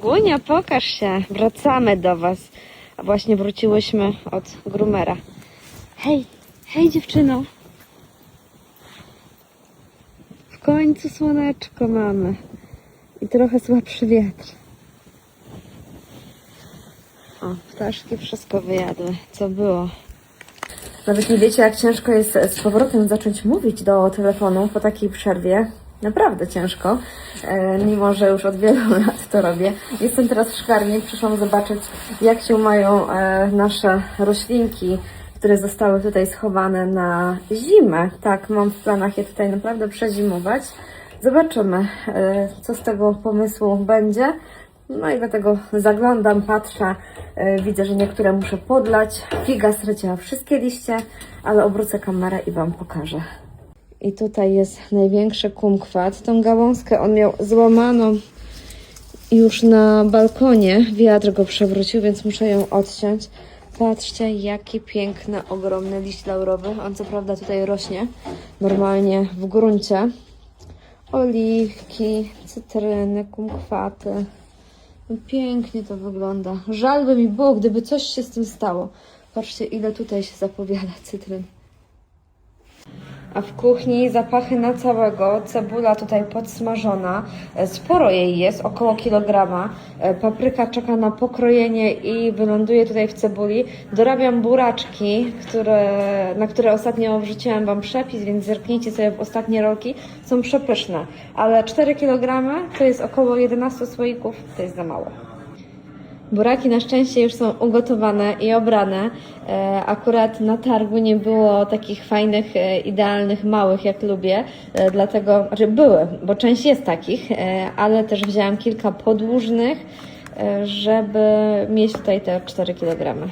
Gunia, pokaż się. Wracamy do Was. A właśnie wróciłyśmy od groomera. Hej, hej dziewczyno. W końcu słoneczko mamy. I trochę słabszy wiatr. O, ptaszki wszystko wyjadły, co było. Nawet nie wiecie, jak ciężko jest z powrotem zacząć mówić do telefonu po takiej przerwie. Naprawdę ciężko, e, mimo że już od wielu lat to robię. Jestem teraz w szklarni, przyszłam zobaczyć, jak się mają e, nasze roślinki, które zostały tutaj schowane na zimę. Tak, mam w planach je tutaj naprawdę przezimować. Zobaczymy, e, co z tego pomysłu będzie. No i dlatego zaglądam, patrzę, widzę, że niektóre muszę podlać. Figa straciła wszystkie liście, ale obrócę kamerę i Wam pokażę. I tutaj jest największy kumkwat. Tą gałązkę on miał złamaną już na balkonie. Wiatr go przewrócił, więc muszę ją odciąć. Patrzcie, jaki piękny, ogromny liść laurowy. On co prawda tutaj rośnie normalnie w gruncie. Oliwki, cytryny, kumkwaty. No Pięknie to wygląda. Żal by mi było, gdyby coś się z tym stało. Patrzcie, ile tutaj się zapowiada cytryn. A w kuchni zapachy na całego. Cebula tutaj podsmażona. E, Sporo jej jest, około kilograma. E, Papryka czeka na pokrojenie i wyląduje tutaj w cebuli. Dorabiam buraczki, które, na które ostatnio wrzuciłam Wam przepis, więc zerknijcie sobie w ostatnie rolki. Są przepyszne, ale 4 kg to jest około 11 słoików, to jest za mało. Buraki na szczęście już są ugotowane i obrane. E, Akurat na targu nie było takich fajnych, e, idealnych, małych jak lubię, e, dlatego, znaczy były, bo część jest takich, ale też wzięłam kilka podłużnych, żeby mieć tutaj te 4 kg.